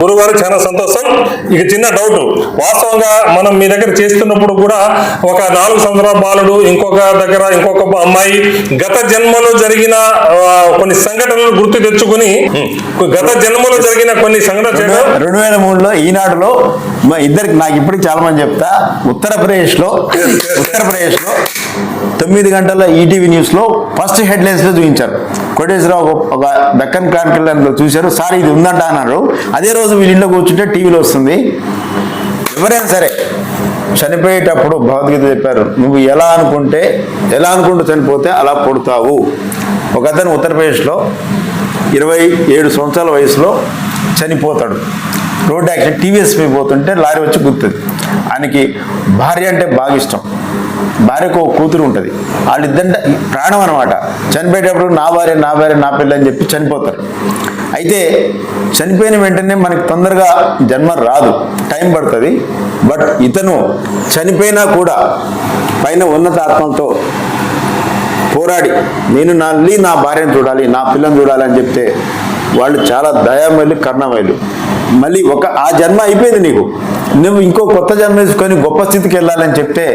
గురుగారు చాలా సంతోషం. ఇక చిన్న డౌట్ వాస్తవంగా మనం మీ దగ్గర చేస్తున్నప్పుడు కూడా ఒక నాలుగు సంవత్సరాల బాలుడు ఇంకొక దగ్గర ఇంకొక అమ్మాయి గత జన్మలో జరిగిన కొన్ని సంఘటనలు గుర్తు తెచ్చుకుని గత జన్మలో జరిగిన కొన్ని సంఘటనలు రెండు వేల మూడులో ఈనాడులో మా ఇద్దరికి నాకు ఇప్పటికి చాలా మంది చెప్తా. ఉత్తరప్రదేశ్లో ఉత్తరప్రదేశ్లో తొమ్మిది గంటల ఈటీవీ న్యూస్లో ఫస్ట్ హెడ్లైన్స్లో లో చూపించారు. కోటేశ్వరరావు ఒక- దక్కన్ క్రానికల్ చూశారు. సార్ ఇది ఉందంట అన్నారు. అదే రోజు వీళ్ళ కూర్చుంటే టీవీలో వస్తుంది. ఎవరైనా సరే చనిపోయేటప్పుడు భగవద్గీత చెప్పారు. నువ్వు ఎలా అనుకుంటే ఎలా అనుకుంటూ చనిపోతే అలా పుడతావు. ఒక అతను ఉత్తరప్రదేశ్లో ఇరవై ఏడు సంవత్సరాల వయసులో చనిపోతాడు. రోడ్ యాక్సిడెంట్ టీవీఎస్ మీద పోతుంటే లారీ వచ్చి గుర్తుంది ఆయనకి భార్య అంటే బాగా ఇష్టం. భార్యకు ఒక కూతురు ఉంటుంది. వాళ్ళిద్దరి ప్రాణం అనమాట చనిపోయేటప్పుడు నా భార్య నా భార్య నా పిల్ల అని చెప్పి చనిపోతారు. అయితే చనిపోయిన వెంటనే మనకి తొందరగా జన్మ రాదు. టైం పడుతుంది. బట్ ఇతను చనిపోయినా కూడా పైన ఉన్నత ఆత్మలతో పోరాడి నేను నా నా భార్యను చూడాలి నా పిల్లని చూడాలి అని చెప్తే వాళ్ళు చాలా దయామయులు కర్ణమయులు. మళ్ళీ ఒక ఆ జన్మ అయిపోయింది నీకు. నువ్వు ఇంకో కొత్త జన్మ తీసుకొని గొప్ప స్థితికి వెళ్ళాలని చెప్తే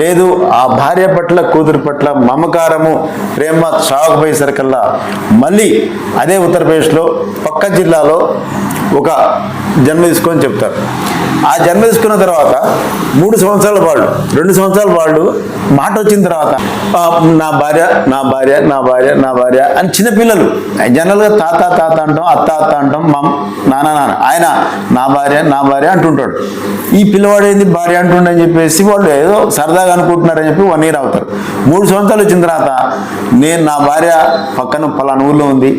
లేదు ఆ భార్య పట్ల కూతురు పట్ల మమకారము ప్రేమ సాగపోయేసరికల్లా మళ్ళీ అదే ఉత్తరప్రదేశ్లో పక్క జిల్లాలో ఒక జన్మ తీసుకొని చెప్తారు. ఆ జన్మ తీసుకున్న తర్వాత మూడు సంవత్సరాల వాళ్ళు రెండు సంవత్సరాల వాళ్ళు మాట వచ్చిన తర్వాత నా భార్య నా భార్య నా భార్య నా భార్య అని చిన్నపిల్లలు జనరల్గా తాత తాత అంటాం అత్త అత్త అంటాం మమ్ నాన్న నాన్న. ఆయన నా భార్య నా భార్య అంటుంటాడు. ఈ పిల్లవాడు ఏంది? భార్య అంటుండని చెప్పేసి వాళ్ళు ఏదో సరదాగా అనుకుంటున్నారని చెప్పి వన్ ఇయర్ అవుతారు. మూడు సంవత్సరాలు వచ్చిన తర్వాత నేను నా భార్య పక్కన పలానా ఊళ్ళో ఉంది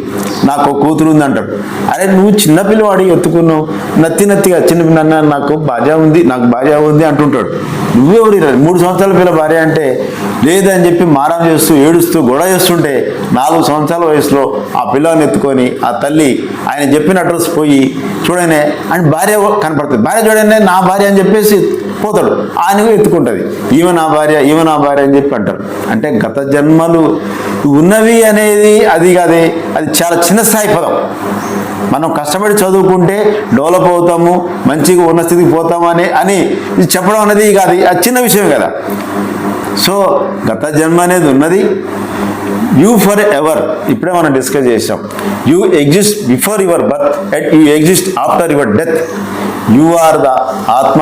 నాకు ఒక కూతురు ఉంది అంటాడు. అరే నువ్వు చిన్న పిల్లవాడి ఎత్తుకున్నావు. నత్తి నత్తిగా చిన్న నాన్న నాకు భార్య ఉంది నాకు భార్య ఉంది అంటుంటాడు. నువ్వెవరు మూడు సంవత్సరాల పిల్ల భార్య అంటే లేదని చెప్పి మారం చేస్తూ ఏడుస్తూ గొడవ చేస్తుంటే నాలుగు సంవత్సరాల వయసులో ఆ పిల్లని ఎత్తుకొని ఆ తల్లి ఆయన చెప్పిన అడ్రస్ పోయి చూడనే అండ్ భార్య కనపడుతుంది. భార్య చూడనే నా భార్య అని చెప్పేసి పోతాడు. ఆయన ఎత్తుకుంటుంది. ఈమె నా భార్య ఈమె నా భార్య అని చెప్పి అంటారు. అంటే గత జన్మలు ఉన్నవి అనేది అది కాదే. అది చాలా చిన్న స్థాయి పదం. మనం కష్టపడి చదువుకుంటే డెవలప్ అవుతాము మంచిగా ఉన్న స్థితికి పోతాము అని అని ఇది చెప్పడం అనేది కాదు. అది చిన్న విషయం కదా. సో గత జన్మ అనేది ఉన్నది. యూ ఫర్ ఎవర్ ఇప్పుడే మనం డిస్కస్ చేసాం you exist before your birth and you exist after your death you are the atma.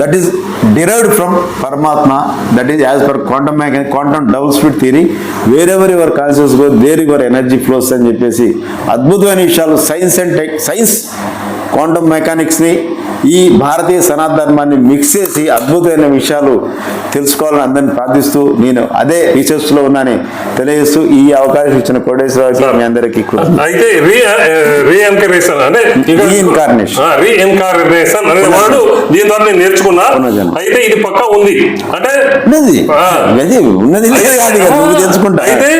That is derived from paramatma that is as per quantum mechanic quantum double speed theory wherever your conscious go there your energy flows అని చెప్పేసి అద్భుతమైన విషయాలు science and tech science quantum మెకానిక్స్ని ఈ భారతీయ సనాతన ధర్మాన్ని mix చేసి అద్భుతమైన విషయాలు తెలుసుకోవాలని అందరిని ప్రార్థిస్తూ నేను అదే రీసెర్చ్లో ఉన్నానని తెలియజేస్తూ ఈ అవకాశం ఇచ్చిన కోటేశ్వరరావు మీ అందరికీ అయితే రీ రీఎన్కరేషన్ అంటే Reincarnation. రీఎన్కారినేషన్ అనే వాడు దీని ద్వారా నేను నేర్చుకున్నా. అయితే ఇది పక్కా ఉంది. అంటే ఉన్నది. అయితే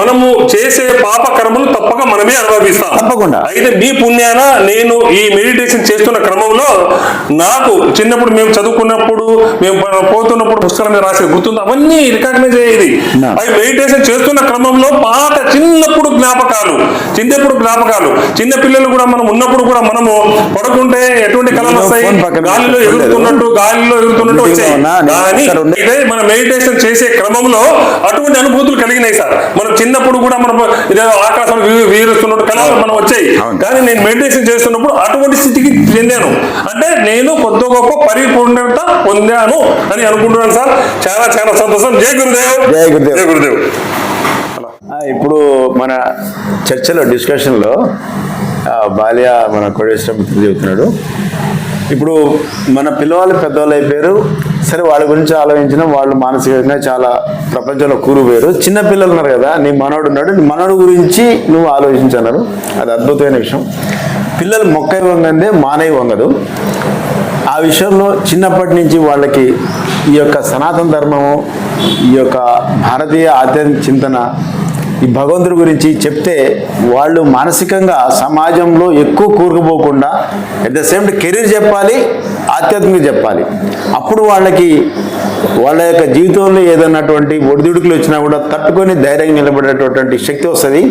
మనము చేసే పాప కర్మలు తప్పక మనమే అనుభవిస్తాం. తప్పకుండా. అయితే మీ పుణ్యాన నేను ఈ మెడిటేషన్ చేస్తున్న క్రమంలో నాకు చిన్నప్పుడు మేము చదువుకున్నప్పుడు మేము పోతున్నప్పుడు పుస్తకాల మీద రాసే గుర్తుంది? అవన్నీ రికగ్నైజ్ అయ్యేది. అవి మెడిటేషన్ చేస్తున్న క్రమంలో పాత చిన్నప్పుడు జ్ఞాపకాలు చిన్నప్పుడు జ్ఞాపకాలు చిన్న పిల్లలు కూడా మనం ఉన్నప్పుడు కూడా మనము పడుకుంటే ఎటువంటి కళలు వస్తాయి? గాలిలో. ఎగురుతున్నట్టు గాలిలో ఎగురుతున్నట్టు వచ్చాయి. కానీ అయితే మన మెడిటేషన్ చేసే క్రమంలో అటువంటి అనుభూతులు కలిగినాయి సార్. మనం చిన్నప్పుడు కూడా మనం ఆకాశం వీరుస్తున్నట్టు కళలు మనం వచ్చాయి. కానీ నేను మెడిటేషన్ చేస్తున్నప్పుడు అటువంటి స్థితికి చెందాను. అంటే నేను కొద్ది గొప్ప పరిపూర్ణత పొందాను అని అనుకుంటున్నాను సార్. చాలా చాలా సంతోషం. జై గురుదేవ్. జై గురుదేవ్. జై గురుదేవ్. ఇప్పుడు మన చర్చలో డిస్కషన్లో బాల్య మన కోటేశ్వర మిత్రుడు చెబుతున్నాడు. ఇప్పుడు మన పిల్లవాళ్ళు పెద్దవాళ్ళు అయిపోయారు. సరే వాళ్ళ గురించి ఆలోచించిన వాళ్ళు మానసికంగా చాలా ప్రపంచంలో కూరుపోయారు చిన్న పిల్లలు ఉన్నారు కదా నీ మనవడు ఉన్నాడు. నీ మనవడు గురించి నువ్వు ఆలోచించన్నారు. అది అద్భుతమైన విషయం. పిల్లలు మొక్కై వంగందే మానవి వంగదు. ఆ విషయంలో చిన్నప్పటి నుంచి వాళ్ళకి ఈ యొక్క సనాతన ధర్మము ఈ యొక్క భారతీయ ఆధ్యాత్మిక చింతన ఈ భగవంతుడి గురించి చెప్తే వాళ్ళు మానసికంగా సమాజంలో ఎక్కువ కూరుకుపోకుండా అట్ ద సేమ్ కెరీర్ చెప్పాలి ఆధ్యాత్మికంగా చెప్పాలి. అప్పుడు వాళ్ళకి వాళ్ళ యొక్క జీవితంలో ఏదన్నటువంటి ఒడిదుడుకులు వచ్చినా కూడా తట్టుకొని ధైర్యంగా నిలబడేటటువంటి శక్తి వస్తుంది.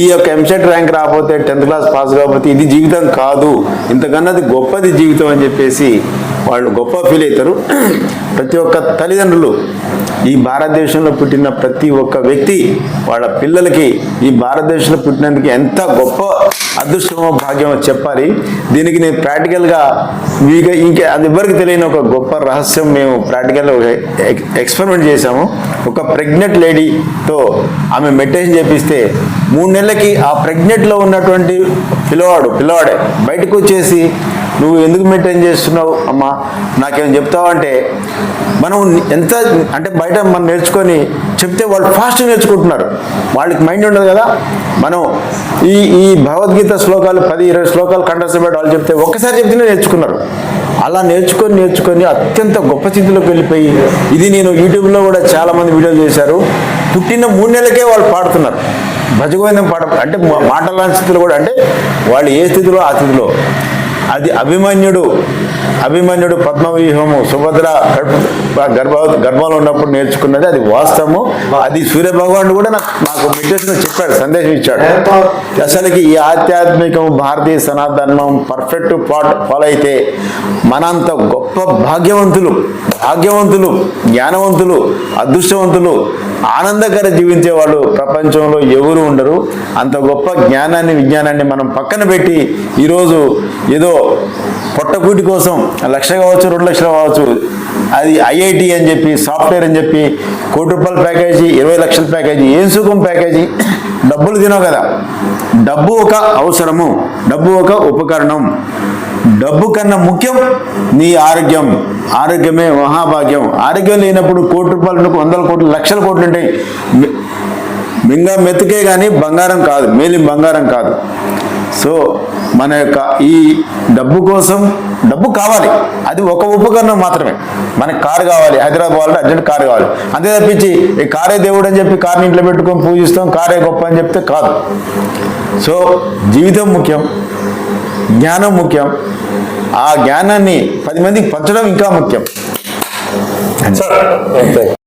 ఈ యొక్క ఎంసెట్ ర్యాంక్ రాకపోతే టెన్త్ క్లాస్ పాస్ కాకపోతే ఇది జీవితం కాదు. ఇంతకన్నది గొప్పది జీవితం అని చెప్పేసి వాళ్ళు గొప్ప ఫీల్ అవుతారు. ప్రతి ఒక్క తల్లిదండ్రులు ఈ భారతదేశంలో పుట్టిన ప్రతి ఒక్క వ్యక్తి వాళ్ళ పిల్లలకి ఈ భారతదేశంలో పుట్టినందుకు ఎంత గొప్ప అదృష్టమో భాగ్యమో చెప్పాలి. దీనికి నేను ప్రాక్టికల్గా మీకు ఇంకా అది ఎవరికి తెలియని ఒక గొప్ప రహస్యం మేము ప్రాక్టికల్గా ఎక్స్పెరిమెంట్ చేశాము. ఒక ప్రెగ్నెంట్ లేడీతో ఆమె మెడిటేషన్ చేపిస్తే మూడు నెలలకి ఆ ప్రెగ్నెంట్లో ఉన్నటువంటి పిల్లవాడు పిల్లవాడే బయటకు వచ్చేసి నువ్వు ఎందుకు మెయింటైన్ చేస్తున్నావు? అమ్మా నాకేం చెప్తావు అంటే మనం ఎంత అంటే బయట మనం నేర్చుకొని చెప్తే వాళ్ళు ఫాస్ట్ నేర్చుకుంటున్నారు. వాళ్ళకి మైండ్ ఉండదు కదా. మనం ఈ ఈ భగవద్గీత శ్లోకాలు పది ఇరవై శ్లోకాలు కంఠస్థపెట్టి వాళ్ళు చెప్తే ఒక్కసారి చెప్తేనే నేర్చుకున్నారు. అలా నేర్చుకొని నేర్చుకొని అత్యంత గొప్ప స్థితిలోకి వెళ్ళిపోయి ఇది నేను యూట్యూబ్లో కూడా చాలామంది వీడియోలు చేశారు. పుట్టిన మూడు నెలలకే వాళ్ళు పాడుతున్నారు. భజగోవిందం పాట అంటే మా- మాటలాంటి స్థితిలో కూడా అంటే వాళ్ళు ఏ స్థితిలో ఆ స్థితిలో. అది అభిమన్యుడు అభిమన్యుడు పద్మవ్యూహము సుభద్ర గర్భ గర్భంలో ఉన్నప్పుడు నేర్చుకున్నది అది వాస్తవము. అది సూర్య భగవానుడు కూడా నాకు నాకు మెడిటేషన్ చెప్పాడు సందేశం ఇచ్చాడు. అసలుకి ఈ ఆధ్యాత్మికం భారతీయ సనాతనం పర్ఫెక్ట్ పాట్ ఫాలో అయితే మనంత గొప్ప భాగ్యవంతులు భాగ్యవంతులు జ్ఞానవంతులు అదృష్టవంతులు ఆనందకర జీవించే వాళ్ళు ప్రపంచంలో ఎవరు ఉండరు. అంత గొప్ప జ్ఞానాన్ని విజ్ఞానాన్ని మనం పక్కన పెట్టి ఈరోజు ఏదో పొట్టకూటి కోసం లక్ష కావచ్చు రెండు లక్షలు కావచ్చు అది ఐఐటి అని చెప్పి సాఫ్ట్వేర్ అని చెప్పి కోటి రూపాయల ప్యాకేజీ ఇరవై లక్షల ప్యాకేజీ ఏం సుఖం ప్యాకేజీ? డబ్బులు తినవు కదా. డబ్బు ఒక అవసరము డబ్బు ఒక ఉపకరణం. డబ్బు కన్నా ముఖ్యం నీ ఆరోగ్యం. ఆరోగ్యమే మహాభాగ్యం. ఆరోగ్యం లేనప్పుడు కోటి రూపాయలు వందల కోట్లు లక్షల కోట్లు ఉంటాయి. మింగ మెతుకే కానీ బంగారం కాదు మేలి బంగారం కాదు. సో మన యొక్క ఈ డబ్బు కోసం డబ్బు కావాలి. అది ఒక ఉపకరణం మాత్రమే. మనకి కారు కావాలి. హైదరాబాద్ పోవాలంటే అర్జెంట్ కారు కావాలి. అంతే తప్పించి ఈ కారే దేవుడు అని చెప్పి కార్ని ఇంట్లో పెట్టుకొని పూజిస్తాం కారే గొప్ప అని చెప్తే కాదు. సో జీవితం ముఖ్యం జ్ఞానం ముఖ్యం. ఆ జ్ఞానాన్ని పది మందికి పంచడం ఇంకా ముఖ్యం. సార్